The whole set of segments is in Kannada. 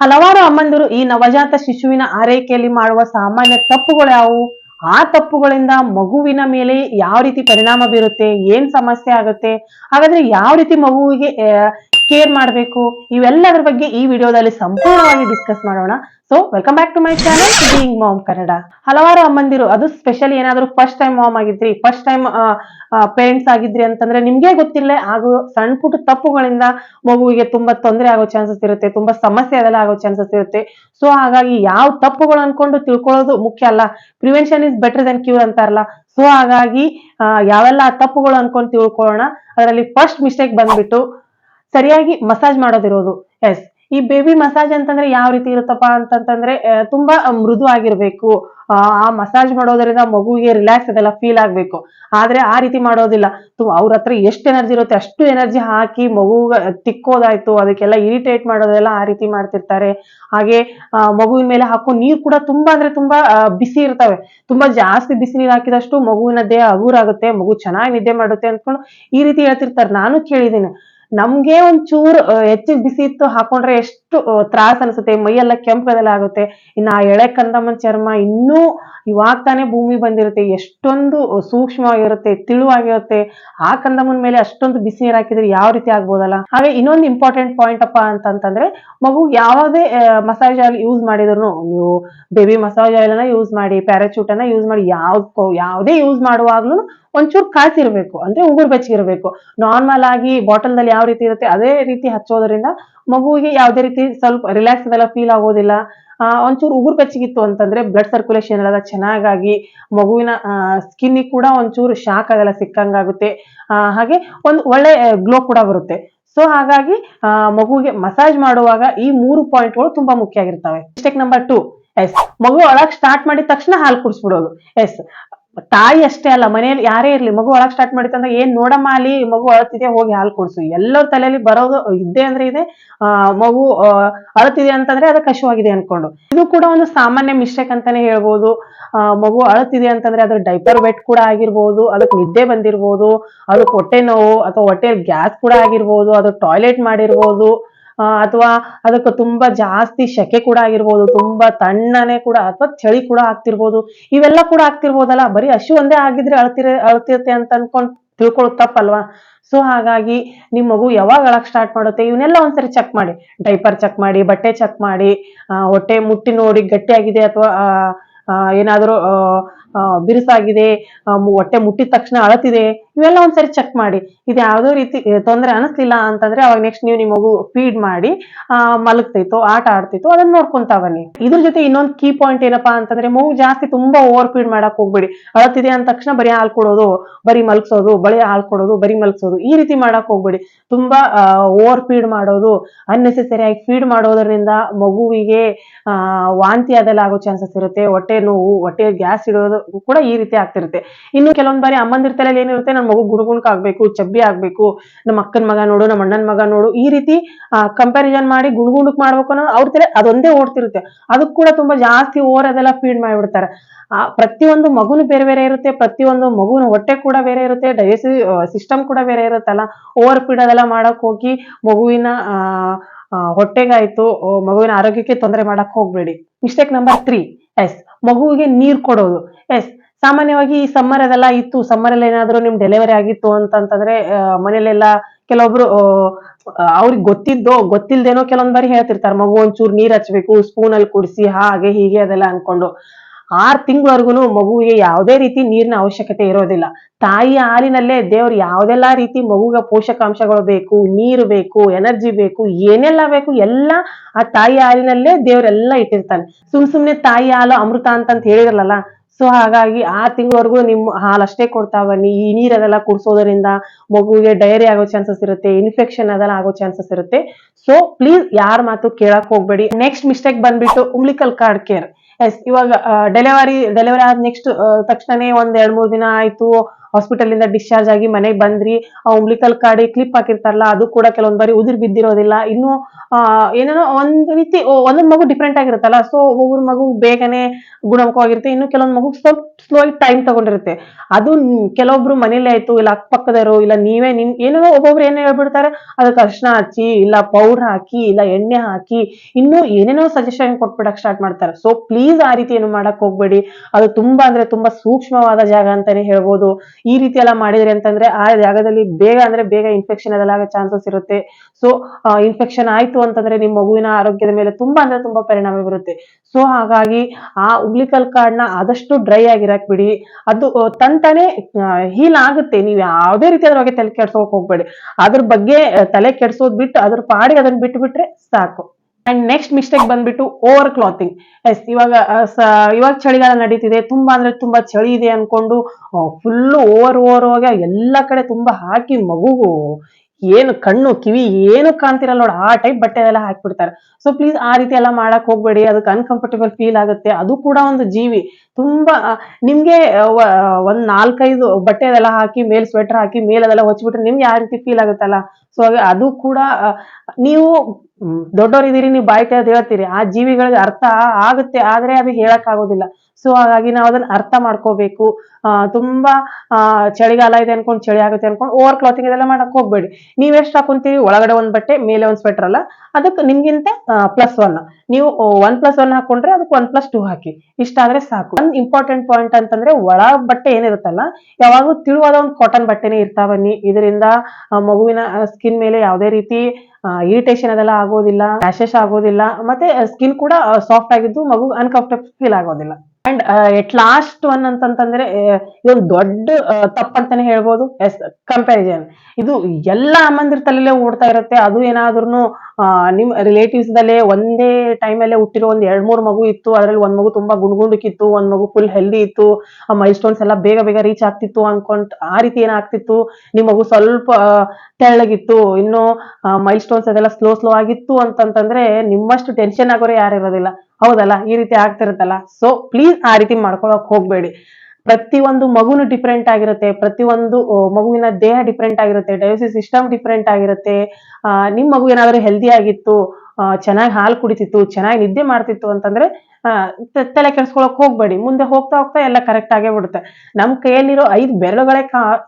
ಹಲವಾರು ಅಮ್ಮಂದಿರು ಈ ನವಜಾತ ಶಿಶುವಿನ ಆರೈಕೆಯಲ್ಲಿ ಮಾಡುವ ಸಾಮಾನ್ಯ ತಪ್ಪುಗಳು ಯಾವುವು? ಆ ತಪ್ಪುಗಳಿಂದ ಮಗುವಿನ ಮೇಲೆ ಯಾವ ರೀತಿ ಪರಿಣಾಮ ಬೀರುತ್ತೆ? ಏನ್ ಸಮಸ್ಯೆ ಆಗುತ್ತೆ? ಹಾಗಾದ್ರೆ ಯಾವ ರೀತಿ ಮಗುವಿಗೆ ಕೇರ್ ಮಾಡಬೇಕು? ಇವೆಲ್ಲದರ ಬಗ್ಗೆ ಈ ವಿಡಿಯೋದಲ್ಲಿ ಸಂಪೂರ್ಣವಾಗಿ ಡಿಸ್ಕಸ್ ಮಾಡೋಣ. So welcome back to my channel being mom Kannada ಹಲವಾರು ಅಮ್ಮಂದಿರು, ಅದು ಸ್ಪೆಷಲಿ ಏನಾದರೂ ಫಸ್ಟ್ ಟೈಮ್ ಮಾಮ್ ಆಗಿದ್ರಿ ಫಸ್ಟ್ ಟೈಮ್ ಪೇರೆಂಟ್ಸ್ ಆಗಿದ್ರಿ ಅಂತಂದ್ರೆ ನಿಮ್ಗೆ ಗೊತ್ತಿಲ್ಲ ಹಾಗೂ ಸಣ್ಣ ಪುಟ್ಟ ತಪ್ಪುಗಳಿಂದ ಮಗುವಿಗೆ ತುಂಬಾ ತೊಂದರೆ ಆಗೋ ಚಾನ್ಸಸ್ ಇರುತ್ತೆ, ತುಂಬಾ ಸಮಸ್ಯೆ ಅದೆಲ್ಲ ಆಗೋ ಚಾನ್ಸಸ್ ಇರುತ್ತೆ. ಸೊ ಹಾಗಾಗಿ ಯಾವ ತಪ್ಪುಗಳು ಅನ್ಕೊಂಡು ತಿಳ್ಕೊಳ್ಳೋದು ಮುಖ್ಯ ಅಲ್ಲ prevention is better than cure ಅಂತಾರಲ್ಲ. ಸೊ ಹಾಗಾಗಿ ಯಾವೆಲ್ಲ ತಪ್ಪುಗಳು ಅನ್ಕೊಂಡು ತಿಳ್ಕೊಳ್ಳೋಣ, ಅದರಲ್ಲಿ ಫಸ್ಟ್ ಮಿಸ್ಟೇಕ್ ಬಂದ್ಬಿಟ್ಟು, ಸರಿಯಾಗಿ ಮಸಾಜ್ ಮಾಡೋದಿರೋದು. ಎಸ್ ಈ ಬೇಬಿ ಮಸಾಜ್ ಅಂತಂದ್ರೆ ಯಾವ ರೀತಿ ಇರುತ್ತಪ್ಪ ಅಂತಂತಂದ್ರೆ ತುಂಬಾ ಮೃದು ಆಗಿರ್ಬೇಕು ಆ, ಮಸಾಜ್ ಮಾಡೋದ್ರಿಂದ ಮಗುವಿಗೆ ರಿಲ್ಯಾಕ್ಸ್ ಅದೆಲ್ಲ ಫೀಲ್ ಆಗ್ಬೇಕು. ಆದ್ರೆ ಆ ರೀತಿ ಮಾಡೋದಿಲ್ಲ. ಅವ್ರ ಹತ್ರ ಎಷ್ಟು ಎನರ್ಜಿ ಇರುತ್ತೆ ಅಷ್ಟು ಎನರ್ಜಿ ಹಾಕಿ ಮಗು ತಿಕ್ಕೋದಾಯ್ತು ಅದಕ್ಕೆಲ್ಲ ಇರಿಟೇಟ್ ಮಾಡೋದೆಲ್ಲ ಆ ರೀತಿ ಮಾಡ್ತಿರ್ತಾರೆ. ಹಾಗೆ ಮಗುವಿನ ಮೇಲೆ ಹಾಕೋ ನೀರ್ ಕೂಡ ತುಂಬಾ ಅಂದ್ರೆ ತುಂಬಾ ಬಿಸಿ ಇರ್ತವೆ. ತುಂಬಾ ಜಾಸ್ತಿ ಬಿಸಿ ನೀರು ಹಾಕಿದಷ್ಟು ಮಗುವಿನ ದೇಹ ಹಗುರಾಗುತ್ತೆ ಮಗು ಚೆನ್ನಾಗಿ ನಿದ್ದೆ ಮಾಡುತ್ತೆ ಅಂದ್ಕೊಂಡು ಈ ರೀತಿ ಹೇಳ್ತಿರ್ತಾರೆ. ನಾನು ಕೇಳಿದ್ದೀನಿ. ನಮ್ಗೆ ಒಂಚೂರು ಚೂರ್ ಹೆಚ್ಚಿಗೆ ಬಿಸಿ ಇತ್ತು, ಹಾಕೊಂಡ್ರೆ ಎಷ್ಟು ತ್ರಾಸ ತ್ರಾಸ್ ಅನ್ಸುತ್ತೆ, ಮೈಯೆಲ್ಲ ಕೆಂಪದೆಲ್ಲ ಆಗುತ್ತೆ ಇನ್ನು ಆ ಎಳೆ ಕಂದಮ್ಮನ ಚರ್ಮ ಇನ್ನೂ ಇವಾಗ ತಾನೇ ಭೂಮಿ ಬಂದಿರುತ್ತೆ, ಎಷ್ಟೊಂದು ಸೂಕ್ಷ್ಮವಾಗಿರುತ್ತೆ, ತಿಳುವಾಗಿರುತ್ತೆ. ಆ ಕಂದಮ್ಮನ ಮೇಲೆ ಅಷ್ಟೊಂದು ಬಿಸಿ ನೀರು ಹಾಕಿದ್ರೆ ಯಾವ ರೀತಿ ಆಗ್ಬೋದಲ್ಲ? ಹಾಗೆ ಇನ್ನೊಂದು ಇಂಪಾರ್ಟೆಂಟ್ ಪಾಯಿಂಟ್ ಅಪ್ಪ ಅಂತಂತಂದ್ರೆ, ಮಗು ಯಾವುದೇ ಮಸಾಜ್ ಆಯಿಲ್ ಯೂಸ್ ಮಾಡಿದ್ರು ನೀವು ಬೇಬಿ ಮಸಾಜ್ ಆಯಿಲ್ ಅನ್ನ ಯೂಸ್ ಮಾಡಿ ಪ್ಯಾರಾಚೂಟ್ ಅನ್ನ ಯೂಸ್ ಮಾಡಿ, ಯಾವ್ದು ಯಾವುದೇ ಯೂಸ್ ಮಾಡುವಾಗ್ಲೂ ಒಂಚೂರು ಕಾಸಿರ್ಬೇಕು ಅಂದ್ರೆ ಉಗುರು ಬೆಚ್ಚಗಿರ್ಬೇಕು. ನಾರ್ಮಲ್ ಆಗಿ ಬಾಟಲ್ನಲ್ಲಿ ಯಾವ ರೀತಿ ಇರುತ್ತೆ, ಅದೇ ರೀತಿ ಹಚ್ಚೋದ್ರಿಂದ ಮಗುವಿಗೆ ಯಾವುದೇ ರೀತಿ ಸ್ವಲ್ಪ ರಿಲ್ಯಾಕ್ಸ್ ಅದೆಲ್ಲ ಫೀಲ್ ಆಗೋದಿಲ್ಲ. ಒಂಚೂರು ಉಗುರು ಬೆಚ್ಚಗಿತ್ತು ಅಂತಂದ್ರೆ ಬ್ಲಡ್ ಸರ್ಕ್ಯುಲೇಷನ್ ಎಲ್ಲ ಚೆನ್ನಾಗಾಗಿ ಮಗುವಿನ ಸ್ಕಿನ್ನಿಗೆ ಕೂಡ ಒಂಚೂರು ಶಾಕ್ ಅದೆಲ್ಲ ಸಿಕ್ಕಂಗಾಗುತ್ತೆ. ಹಾಗೆ ಒಂದು ಒಳ್ಳೆ ಗ್ಲೋ ಕೂಡ ಬರುತ್ತೆ. ಸೊ ಹಾಗಾಗಿ ಮಗುವಿಗೆ ಮಸಾಜ್ ಮಾಡುವಾಗ ಈ ಮೂರು ಪಾಯಿಂಟ್ಗಳು ತುಂಬಾ ಮುಖ್ಯ ಆಗಿರ್ತವೆ. ಮಿಸ್ಟೇಕ್ ನಂಬರ್ ಟು ಎಸ್ ಮಗು ಒಳಗ್ ಸ್ಟಾರ್ಟ್ ಮಾಡಿದ ತಕ್ಷಣ ಹಾಲು ಕುಡಿಸ್ಬಿಡೋದು. ಎಸ್ ತಾಯಿ ಅಷ್ಟೇ ಅಲ್ಲ ಮನೆಯಲ್ಲಿ ಯಾರೇ ಇರ್ಲಿ ಮಗು ಒಳಗ್ ಸ್ಟಾರ್ಟ್ ಮಾಡಿತ್ತಂದ್ರೆ ಏನ್ ನೋಡಮ್ಮ ಅಲ್ಲಿ ಮಗು ಅಳತಿದೆ ಹೋಗಿ ಹಾಲು ಕೊಡ್ಸು. ಎಲ್ಲರ ತಲೆಯಲ್ಲಿ ಬರೋದು ಇದ್ದೇ ಅಂದ್ರೆ ಇದೆ. ಆ, ಮಗು ಅಳತಿದೆ ಅಂತಂದ್ರೆ ಅದಕ್ಕೆ ಕಶುವಾಗಿದೆ ಅನ್ಕೊಂಡು. ಇದು ಕೂಡ ಒಂದು ಸಾಮಾನ್ಯ ಮಿಸ್ಟೇಕ್ ಅಂತಾನೆ ಹೇಳ್ಬೋದು. ಆ, ಮಗು ಅಳತಿದೆ ಅಂತಂದ್ರೆ ಅದ್ರ ಡೈಪರ್ ವೆಟ್ ಕೂಡ ಆಗಿರ್ಬೋದು ಅದಕ್ಕೆ ನಿದ್ದೆ ಬಂದಿರ್ಬೋದು ಅದಕ್ಕೆ ಹೊಟ್ಟೆ ನೋವು ಅಥವಾ ಹೊಟ್ಟೆಯಲ್ಲಿ ಗ್ಯಾಸ್ ಕೂಡ ಆಗಿರ್ಬೋದು ಅದು ಟಾಯ್ಲೆಟ್ ಮಾಡಿರ್ಬೋದು. ಅಥವಾ ಅದಕ್ಕೆ ತುಂಬಾ ಜಾಸ್ತಿ ಶೆಕೆ ಕೂಡ ಆಗಿರ್ಬೋದು, ತುಂಬಾ ತಣ್ಣನೆ ಕೂಡ ಅಥವಾ ಚಳಿ ಕೂಡ ಆಗ್ತಿರ್ಬೋದು, ಇವೆಲ್ಲ ಕೂಡ ಆಗ್ತಿರ್ಬೋದಲ್ಲ? ಬರೀ ಹಸು ಒಂದೇ ಆಗಿದ್ರೆ ಅಳ್ತಿರ, ಅಳ್ತಿರುತ್ತೆ ಅಂತ ಅನ್ಕೊಂಡ್ ತಿಳ್ಕೊಳ್ಳೋದು ತಪ್ಪಲ್ವಾ? ಸೊ ಹಾಗಾಗಿ ನಿಮ್ ಮಗು ಯಾವಾಗ ಅಳಕ್ ಸ್ಟಾರ್ಟ್ ಮಾಡುತ್ತೆ, ಇವನ್ನೆಲ್ಲ ಒಂದ್ಸರಿ ಚೆಕ್ ಮಾಡಿ. ಡೈಪರ್ ಚೆಕ್ ಮಾಡಿ, ಬಟ್ಟೆ ಚೆಕ್ ಮಾಡಿ ಹೊಟ್ಟೆ ಮುಟ್ಟಿ ನೋಡಿ ಗಟ್ಟಿಯಾಗಿದೆ ಅಥವಾ ಏನಾದರೂ ಬಿರುಸಾಗಿದೆ ಹೊಟ್ಟೆ ಮುಟ್ಟಿದ ತಕ್ಷಣ ಅಳತಿದೆ, ಇವೆಲ್ಲ ಒಂದ್ಸರಿ ಚೆಕ್ ಮಾಡಿ. ಇದು ಯಾವುದೋ ರೀತಿ ತೊಂದರೆ ಅನಿಸ್ಲಿಲ್ಲ ಅಂತಂದ್ರೆ ಅವಾಗ ನೆಕ್ಸ್ಟ್ ನೀವು ನಿಮ್ಮ ಮಗು ಫೀಡ್ ಮಾಡಿ ಮಲಗ್ತೈತೋ ಆಟ ಆಡ್ತಿತ್ತು, ಅದನ್ನ ನೋಡ್ಕೊಂತ ಬನ್ನಿ. ಇದ್ರ ಜೊತೆ ಇನ್ನೊಂದು ಕೀ ಪಾಯಿಂಟ್ ಏನಪ್ಪಾ ಅಂತಂದ್ರೆ ಮಗು ಜಾಸ್ತಿ ತುಂಬಾ ಓವರ್ ಫೀಡ್ ಮಾಡಕ್ ಹೋಗ್ಬೇಡಿ. ಅಳತಿದೆ ಅಂದ ತಕ್ಷಣ ಬರೀ ಹಾಲು ಕೊಡೋದು, ಬರೀ ಮಲಗ್ಸೋದು ಬರೀ ಹಾಲು ಕೊಡೋದು, ಬರೀ ಮಲಗಿಸೋದು, ಈ ರೀತಿ ಮಾಡಕ್ ಹೋಗ್ಬೇಡಿ. ತುಂಬಾ ಓವರ್ ಫೀಡ್ ಮಾಡೋದು ಅನ್ನೆಸೆಸರಿ ಆಗಿ ಫೀಡ್ ಮಾಡೋದ್ರಿಂದ ಮಗುವಿಗೆ ವಾಂತಿ ಅದೆಲ್ಲ ಆಗೋ ಚಾನ್ಸಸ್ ಇರುತ್ತೆ, ಹೊಟ್ಟೆ ನೋವು ಹೊಟ್ಟೆ ಗ್ಯಾಸ್ ಇಡೋದು ಕೂಡ ಈ ರೀತಿ ಆಗ್ತಿರುತ್ತೆ. ಇನ್ನು ಕೆಲವೊಂದ್ ಬಾರಿ ಅಮ್ಮಂದಿರ ತಲೆಯಲ್ಲಿ ಏನಿರುತ್ತೆ ನನ್ನ ಮಗು ಗುಣಗುಣಕ್ ಆಗ್ಬೇಕು, ಚಬ್ಬಿ ಆಗ್ಬೇಕು ನಮ್ಮ ಅಕ್ಕನ ಮಗ ನೋಡು ನಮ್ಮ ಅಣ್ಣನ ಮಗ ನೋಡು, ಈ ರೀತಿ ಕಂಪ್ಯಾರಿಸನ್ ಮಾಡಿ ಗುಣಗುಣಕ್ ಮಾಡ್ಬೇಕು ಅನ್ನೋ ಅವ್ರ ತಲೆ ಅದೊಂದೇ ಓಡ್ತಿರುತ್ತೆ. ಅದಕ್ಕೆ ಕೂಡ ತುಂಬಾ ಜಾಸ್ತಿ ಓವರ್ ಅದೆಲ್ಲ ಫೀಡ್ ಮಾಡಿಬಿಡ್ತಾರೆ. ಆ, ಪ್ರತಿಯೊಂದು ಮಗುನು ಬೇರೆ ಬೇರೆ ಇರುತ್ತೆ, ಪ್ರತಿಯೊಂದು ಮಗುನ ಹೊಟ್ಟೆ ಕೂಡ ಬೇರೆ ಇರುತ್ತೆ ಡೈಜೆಸ್ಟಿವ್ ಸಿಸ್ಟಮ್ ಕೂಡ ಬೇರೆ ಇರುತ್ತಲ್ಲ, ಓವರ್ ಫೀಡ್ ಅದೆಲ್ಲ ಮಾಡಕ್ ಹೋಗಿ ಮಗುವಿನ ಹೊಟ್ಟೆಗಾಯ್ತು ಮಗುವಿನ ಆರೋಗ್ಯಕ್ಕೆ ತೊಂದರೆ ಮಾಡಕ್ ಹೋಗ್ಬೇಡಿ. ಮಿಸ್ಟೇಕ್ ನಂಬರ್ ತ್ರೀ ಎಸ್ ಮಗುವಿಗೆ ನೀರ್ ಕೊಡೋದು. ಎಸ್ ಸಾಮಾನ್ಯವಾಗಿ ಈ ಸಮ್ಮರ್ ಅದೆಲ್ಲ ಇತ್ತು. ಸಮ್ಮರ್ ಅಲ್ಲಿ ಏನಾದ್ರು ನಿಮ್ ಡೆಲಿವರಿ ಆಗಿತ್ತು ಅಂತಂತಂದ್ರೆ ಮನೇಲೆಲ್ಲ ಕೆಲವೊಬ್ರು ಅವ್ರಿಗೆ ಗೊತ್ತಿದ್ದೋ, ಗೊತ್ತಿಲ್ದೇನೋ ಕೆಲವೊಂದ್ ಬಾರಿ ಹೇಳ್ತಿರ್ತಾರೆ. ಮಗು ಒಂಚೂರು ನೀರ್ ಹಚ್ಬೇಕು ಸ್ಪೂನ್ ಅಲ್ಲಿ ಕುಡಿಸಿ, ಹಾಗೆ ಹೀಗೆ ಅದೆಲ್ಲ ಅನ್ಕೊಂಡು. ಆರ್ ತಿಂಗಳವರೆಗೂ ಮಗುವಿಗೆ ಯಾವುದೇ ರೀತಿ ನೀರಿನ ಅವಶ್ಯಕತೆ ಇರೋದಿಲ್ಲ. ತಾಯಿಯ ಹಾಲಿನಲ್ಲೇ ದೇವ್ರು ಯಾವುದೆಲ್ಲ ರೀತಿ ಮಗುಗೆ ಪೋಷಕಾಂಶಗಳು ಬೇಕು, ನೀರು ಬೇಕು, ಎನರ್ಜಿ ಬೇಕು, ಏನೆಲ್ಲ ಬೇಕು ಎಲ್ಲ ಆ ತಾಯಿ ಹಾಲಿನಲ್ಲೇ ದೇವ್ರೆಲ್ಲ ಇಟ್ಟಿರ್ತಾನೆ. ಸುಮ್ ಸುಮ್ನೆ ತಾಯಿ ಹಾಲು ಅಮೃತ ಅಂತಂತ ಹೇಳಿರಲ್ಲ ಸೊ ಹಾಗಾಗಿ ಆ ತಿಂಗಳವರೆಗೂ ನಿಮ್ ಹಾಲು ಅಷ್ಟೇ ಕೊಡ್ತಾ ಬನ್ನಿ. ಈ ನೀರ್ ಅದೆಲ್ಲ ಕುಡಿಸೋದ್ರಿಂದ ಮಗುವಿಗೆ ಡೈರಿ ಆಗೋ ಚಾನ್ಸಸ್ ಇರುತ್ತೆ, ಇನ್ಫೆಕ್ಷನ್ ಅದೆಲ್ಲ ಆಗೋ ಚಾನ್ಸಸ್ ಇರುತ್ತೆ. ಸೊ ಪ್ಲೀಸ್ ಯಾರ ಮಾತು ಕೇಳಕ್ ಹೋಗ್ಬೇಡಿ. ನೆಕ್ಸ್ಟ್ ಮಿಸ್ಟೇಕ್ ಬಂದ್ಬಿಟ್ಟು ಉಮ್ಲಿಕಲ್ ಕಾರ್ಡ್ ಕೇರ್. ಎಸ್ ಇವಾಗ ಡೆಲಿವರಿ ಡೆಲಿವರಿ ಆದ ನೆಕ್ಸ್ಟ್ ತಕ್ಷಣನೇ ಒಂದ್ ಎರಡ್ ಮೂರ್ ದಿನ ಆಯ್ತು. ಹಾಸ್ಪಿಟಲ್ ಇಂದ ಡಿಸ್ಚಾರ್ಜ್ ಆಗಿ ಮನೆಗೆ ಬಂದ್ರಿ, ಆ ಉಂಬ್ಲಿಕಲ್ ಕಾಡಿ ಕ್ಲಿಪ್ ಹಾಕಿರ್ತಾರಲ್ಲ, ಅದು ಕೂಡ ಕೆಲವೊಂದ್ ಬಾರಿ ಉದುರ್ ಬಿದ್ದಿರೋದಿಲ್ಲ. ಇನ್ನು ಏನೇನೋ ಒಂದ್ ರೀತಿ ಒಂದೊಂದ್ ಮಗು ಡಿಫ್ರೆಂಟ್ ಆಗಿರುತ್ತಲ್ಲ ಸೊ ಒಬ್ಬೊಬ್ರ ಮಗು ಬೇಗನೆ ಗುಣಮುಖವಾಗಿರುತ್ತೆ. ಇನ್ನು ಕೆಲವೊಂದ್ ಮಗು ಸ್ವಲ್ಪ ಸ್ಲೋ ಟೈಮ್ ತಗೊಂಡಿರುತ್ತೆ. ಅದು ಕೆಲವೊಬ್ರು ಮನೇಲಿ ಆಯ್ತು, ಇಲ್ಲ ಅಕ್ಕಪಕ್ಕದವರು, ಇಲ್ಲ ನೀವೇ ನಿನ್, ಏನೇನೋ ಒಬ್ಬೊಬ್ರು ಏನ್ ಹೇಳ್ಬಿಡ್ತಾರೆ ಅದಕ್ಕೆ ಅರ್ಶನ ಹಚ್ಚಿ ಇಲ್ಲ ಪೌಡರ್ ಹಾಕಿ, ಇಲ್ಲ ಎಣ್ಣೆ ಹಾಕಿ, ಇನ್ನು ಏನೇನೋ ಸಜೆಷನ್ ಕೊಟ್ಬಿಡಕ್ ಸ್ಟಾರ್ಟ್ ಮಾಡ್ತಾರೆ. ಸೊ ಪ್ಲೀಸ್ ಆ ರೀತಿ ಏನು ಮಾಡಕ್ ಹೋಗ್ಬೇಡಿ. ಅದು ತುಂಬಾ ಅಂದ್ರೆ ತುಂಬಾ ಸೂಕ್ಷ್ಮವಾದ ಜಾಗ ಅಂತಾನೆ ಹೇಳ್ಬೋದು. ಈ ರೀತಿ ಎಲ್ಲ ಮಾಡಿದ್ರಿ ಅಂತಂದ್ರೆ ಆ ಜಾಗದಲ್ಲಿ ಬೇಗ ಅಂದ್ರೆ ಬೇಗ ಇನ್ಫೆಕ್ಷನ್ ಅದೆಲ್ಲ ಆಗೋ ಚಾನ್ಸಸ್ ಇರುತ್ತೆ ಸೊ ಇನ್ಫೆಕ್ಷನ್ ಆಯ್ತು ಅಂತಂದ್ರೆ ನಿಮ್ಮ ಮಗುವಿನ ಆರೋಗ್ಯದ ಮೇಲೆ ತುಂಬಾ ಅಂದ್ರೆ ತುಂಬಾ ಪರಿಣಾಮ ಬೀರುತ್ತೆ. ಸೊ ಹಾಗಾಗಿ ಆ ಉಗ್ಲಿಕಲ್ ಕಾರ್ಡ್ನ ಆದಷ್ಟು ಡ್ರೈ ಆಗಿರಕ್ ಬಿಡಿ. ಅದು ತಂತಾನೆ ಹೀಲ್ ಆಗುತ್ತೆ. ನೀವು ಯಾವುದೇ ರೀತಿ ಅದ್ರ ಬಗ್ಗೆ ತಲೆ ಕೆಡ್ಸೋಕ್ ಹೋಗ್ಬೇಡಿ. ಅದ್ರ ಬಗ್ಗೆ ತಲೆ ಕೆಡ್ಸೋದ್ ಬಿಟ್ಟು, ಅದ್ರ ಪಾಡಿಗೆ ಅದನ್ನ ಬಿಟ್ಟು ಬಿಟ್ರೆ ಸಾಕು. ಅಂಡ್ ನೆಕ್ಸ್ಟ್ ಮಿಸ್ಟೇಕ್ ಬಂದ್ಬಿಟ್ಟು ಓವರ್ ಕ್ಲಾತಿಂಗ್ ಎಸ್ ಇವಾಗ ಇವಾಗ ಚಳಿಗಾಲ ನಡೀತಿದೆ. ತುಂಬಾ ಅಂದ್ರೆ ತುಂಬಾ ಚಳಿ ಇದೆ ಅನ್ಕೊಂಡು ಫುಲ್ ಓವರ್ ಓವರ್ ಹೋಗಿ ಎಲ್ಲ ಕಡೆ ತುಂಬಾ ಹಾಕಿ ಮಗುಗೂ. ಏನು ಕಣ್ಣು, ಕಿವಿ ಏನು ಕಾಣ್ತಿರಲ್ಲ ನೋಡ, ಆ ಟೈಪ್ ಬಟ್ಟೆ ಎಲ್ಲ ಹಾಕ್ಬಿಡ್ತಾರೆ. ಸೊ ಪ್ಲೀಸ್ ಆ ರೀತಿ ಎಲ್ಲ ಮಾಡಕ್ ಹೋಗ್ಬೇಡಿ. ಅದಕ್ಕೆ ಅನ್ಕಂಫರ್ಟೇಬಲ್ ಫೀಲ್ ಆಗುತ್ತೆ. ಅದು ಕೂಡ ಒಂದು ಜೀವಿ. ತುಂಬಾ ನಿಮ್ಗೆ ಒಂದ್ ನಾಲ್ಕೈದು ಬಟ್ಟೆ ಅದೆಲ್ಲ ಹಾಕಿ, ಮೇಲ್ ಸ್ವೆಟರ್ ಹಾಕಿ, ಮೇಲ್ ಅದೆಲ್ಲ ಹೊಚ್ಬಿಟ್ರೆ ನಿಮ್ಗೆ ಯಾವ ರೀತಿ ಫೀಲ್ ಆಗುತ್ತಲ್ಲ? ಸೊ ಅದು ಕೂಡ ನೀವು ದೊಡ್ಡವರಿದ್ದೀರಿ ನೀವು ಬಾಯಿ ತೆಗೆದು ಹೇಳ್ತೀರಿ. ಆ ಜೀವಿಗಳಿಗೆ ಅರ್ಥ ಆಗುತ್ತೆ ಆದ್ರೆ ಅದು ಹೇಳಕ್ ಆಗೋದಿಲ್ಲ ಸೊ ಹಾಗಾಗಿ ನಾವು ಅದನ್ನ ಅರ್ಥ ಮಾಡ್ಕೋಬೇಕು. ತುಂಬಾ ಚಳಿಗಾಲ ಇದೆ ಅನ್ಕೊಂಡು ಚಳಿ ಆಗುತ್ತೆ ಅನ್ಕೊಂಡು ಓವರ್ ಕ್ಲಾತಿಂಗ್ ಇದೆಲ್ಲ ಮಾಡಕ್ ಹೋಗ್ಬೇಡಿ. ನೀವ್ ಎಷ್ಟ್ ಹಾಕೊಂತೀವಿ ಒಳಗಡೆ ಒಂದ್ ಬಟ್ಟೆ, ಮೇಲೆ ಒಂದ್ ಸ್ವೆಟರ್ ಅಲ್ಲ. ಅದಕ್ಕೆ ನಿಮ್ಗಿಂತ ಪ್ಲಸ್ ಒನ್ ನೀವು ಒನ್ ಪ್ಲಸ್ ಒನ್ ಹಾಕೊಂಡ್ರೆ ಅದಕ್ಕೆ ಒನ್ ಪ್ಲಸ್ ಟೂ ಹಾಕಿ. ಇಷ್ಟ ಆದ್ರೆ ಸಾಕು. ಒಂದ್ ಇಂಪಾರ್ಟೆಂಟ್ ಪಾಯಿಂಟ್ ಅಂತಂದ್ರೆ ಒಳ ಬಟ್ಟೆ ಏನಿರುತ್ತಲ್ಲ, ಯಾವಾಗ್ಲೂ ತಿಳುವಾದ ಒಂದು ಕಾಟನ್ ಬಟ್ಟೆನೇ ಇರ್ತಾ ಬನ್ನಿ. ಇದರಿಂದ ಮಗುವಿನ ಸ್ಕಿನ್ ಮೇಲೆ ಯಾವುದೇ ರೀತಿ ಇರಿಟೇಷನ್ ಅದೆಲ್ಲ ಆಗೋದಿಲ್ಲ ರ್ಯಾಶಸ್ ಆಗೋದಿಲ್ಲ. ಮತ್ತೆ ಸ್ಕಿನ್ ಕೂಡ ಸಾಫ್ಟ್ ಆಗಿದ್ದು ಮಗು ಅನ್ಕಂಫರ್ಟಬಲ್ ಫೀಲ್ ಆಗೋದಿಲ್ಲ. ಅಂಡ್ ಎಟ್ ಲಾಸ್ಟ್ ಒನ್ ಅಂತಂತಂದ್ರೆ ಇದೊಂದು ದೊಡ್ಡ ತಪ್ಪಂತಾನೆ ಹೇಳ್ಬೋದು. ಎಸ್ ಕಂಪ್ಯಾರಿಸನ್ ಇದು ಎಲ್ಲ ಅಮ್ಮಂದಿರ ತಲೆಲೇ ಓಡ್ತಾ ಇರುತ್ತೆ. ಅದು ಏನಾದ್ರೂ ನಿಮ್ ರಿಲೇಟಿವ್ಸ್ ದಲ್ಲೇ ಒಂದೇ ಟೈಮಲ್ಲೇ ಹುಟ್ಟಿರೋ ಒಂದ್ ಎರಡ್ ಮೂರ್ ಮಗು ಇತ್ತು. ಅದ್ರಲ್ಲಿ ಒಂದ್ ಮಗು ತುಂಬಾ ಗುಣಗುಂಡಕ್ಕಿತ್ತು, ಒಂದ್ ಮಗು ಫುಲ್ ಹೆಲ್ದಿ ಇತ್ತು. ಆ ಮೈಲ್ ಸ್ಟೋನ್ಸ್ ಎಲ್ಲ ಬೇಗ ಬೇಗ ರೀಚ್ ಆಗ್ತಿತ್ತು ಅನ್ಕೊಂಡ್ ಆ ರೀತಿ ಏನಾಗ್ತಿತ್ತು ನಿಮ್ ಮಗು ಸ್ವಲ್ಪ ತೆಳ್ಳಗಿತ್ತು. ಇನ್ನು ಮೈಲ್ ಸ್ಟೋನ್ಸ್ ಅದೆಲ್ಲ ಸ್ಲೋ ಸ್ಲೋ ಆಗಿತ್ತು ಅಂತಂತಂದ್ರೆ ನಿಮ್ಮಷ್ಟು ಟೆನ್ಷನ್ ಆಗೋರು ಯಾರು ಇರೋದಿಲ್ಲ. ಹೌದಲ್ಲ? ಈ ರೀತಿ ಆಗ್ತಿರುತ್ತಲ್ಲ? ಸೊ ಪ್ಲೀಸ್ ಆ ರೀತಿ ಮಾಡ್ಕೊಳಕ್ ಹೋಗ್ಬೇಡಿ. ಪ್ರತಿಯೊಂದು ಮಗುನು ಡಿಫ್ರೆಂಟ್ ಆಗಿರುತ್ತೆ, ಪ್ರತಿಯೊಂದು ಮಗುವಿನ ದೇಹ ಡಿಫ್ರೆಂಟ್ ಆಗಿರುತ್ತೆ ಡಯೋಸಿಸ್ ಸಿಸ್ಟಮ್ ಡಿಫ್ರೆಂಟ್ ಆಗಿರುತ್ತೆ ನಿಮ್ಮ ನಿಮ್ ಮಗು ಏನಾದ್ರೂ ಹೆಲ್ದಿ ಆಗಿತ್ತು ಚೆನ್ನಾಗಿ ಹಾಲು ಕುಡಿತಿತ್ತು, ಚೆನ್ನಾಗಿ ನಿದ್ದೆ ಮಾಡ್ತಿತ್ತು ಅಂತಂದ್ರೆ ತಲೆ ಕೆಡ್ಸ್ಕೊಳಕ್ ಹೋಗ್ಬೇಡಿ, ಮುಂದೆ ಹೋಗ್ತಾ ಹೋಗ್ತಾ ಎಲ್ಲ ಕರೆಕ್ಟ್ ಆಗೇ ಬಿಡುತ್ತೆ. ನಮ್ ಕೈಯಲ್ಲಿರೋ ಐದು ಬೆರಳುಗಳೇ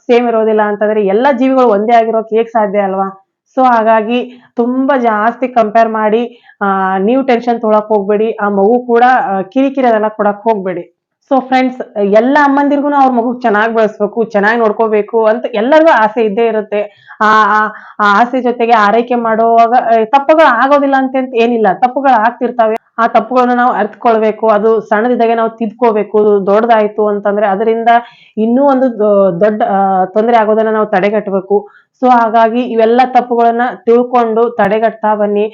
ಸೇಮ್ ಇರೋದಿಲ್ಲ ಅಂತಂದ್ರೆ ಎಲ್ಲಾ ಜೀವಿಗಳು ಒಂದೇ ಆಗಿರೋಕ್ ಹೇಗ್ ಸಾಧ್ಯ ಅಲ್ವಾ? ಸೊ ಹಾಗಾಗಿ ತುಂಬಾ ಜಾಸ್ತಿ ಕಂಪೇರ್ ಮಾಡಿ, ಆ, ನೀವು ಟೆನ್ಷನ್ ತೊಳಕ್ ಹೋಗ್ಬೇಡಿ, ಆ ಮಗು ಕೂಡ ಕಿರಿಕಿರಿ ಅದೆಲ್ಲ ಕೊಡಕ್ ಹೋಗ್ಬೇಡಿ. ಸೊ ಫ್ರೆಂಡ್ಸ್ ಎಲ್ಲ ಅಮ್ಮಂದಿರ್ಗುನು ಅವ್ರ ಮಗು ಚೆನ್ನಾಗಿ ಬೆಳೆಸ್ಬೇಕು, ಚೆನ್ನಾಗಿ ನೋಡ್ಕೋಬೇಕು ಅಂತ ಎಲ್ಲರಿಗೂ ಆಸೆ ಇದ್ದೇ ಇರುತ್ತೆ. ಆ, ಆ- ಆಸೆ ಜೊತೆಗೆ ಆರೈಕೆ ಮಾಡುವಾಗ ತಪ್ಪುಗಳು ಆಗೋದಿಲ್ಲ ಅಂತ ಏನಿಲ್ಲ. ತಪ್ಪುಗಳು ಆಗ್ತಿರ್ತಾವೆ. ಆ ತಪ್ಪುಗಳನ್ನ ನಾವು ಅರ್ಥಕೊಳ್ಬೇಕು ಅದು ಸಣ್ಣದಿದ್ದಾಗೆ ನಾವು ತಿದ್ಕೋಬೇಕು. ದೊಡ್ಡದಾಯ್ತು ಅಂತಂದ್ರೆ ಅದರಿಂದ ಇನ್ನೂ ಒಂದು ದೊಡ್ಡ ತೊಂದರೆ ಆಗೋದನ್ನ ನಾವು ತಡೆಗಟ್ಟಬೇಕು ಸೊ ಹಾಗಾಗಿ ಇವೆಲ್ಲ ತಪ್ಪುಗಳನ್ನ ತಿಳ್ಕೊಂಡು ತಡೆಗಟ್ತಾ ಬನ್ನಿ.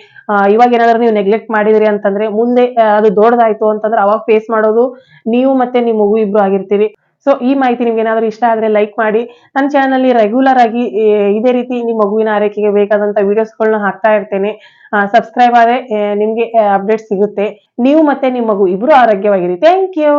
ಇವಾಗ ಏನಾದ್ರು ನೀವು ನೆಗ್ಲೆಕ್ಟ್ ಮಾಡಿದ್ರಿ ಅಂತಂದ್ರೆ ಮುಂದೆ ಅದು ದೊಡ್ಡದಾಯ್ತು ಅಂತಂದ್ರೆ ಅವಾಗ ಫೇಸ್ ಮಾಡೋದು ನೀವು ಮತ್ತೆ ನಿಮ್ಮ ಮಗು ಇಬ್ರು ಆಗಿರ್ತೀರಿ. ಸೊ ಈ ಮಾಹಿತಿ ನಿಮ್ಗೆ ಏನಾದ್ರು ಇಷ್ಟ ಆದ್ರೆ ಲೈಕ್ ಮಾಡಿ. ನನ್ನ ಚಾನಲ್ ಅಲ್ಲಿ ರೆಗ್ಯುಲರ್ ಆಗಿ ಇದೇ ರೀತಿ ನಿಮ್ಮ ಮಗುವಿನ ಆರೈಕೆಗೆ ಬೇಕಾದಂತ ವಿಡಿಯೋಸ್ಗಳನ್ನ ಹಾಕ್ತಾ ಇರ್ತೇನೆ. ಸಬ್ಸ್ಕ್ರೈಬ್ ಆದ್ರೆ ನಿಮ್ಗೆ ಅಪ್ಡೇಟ್ ಸಿಗುತ್ತೆ. ನೀವು ಮತ್ತೆ ನಿಮ್ಮ ಮಗು ಇಬ್ರು ಆರೋಗ್ಯವಾಗಿರಿ. Thank you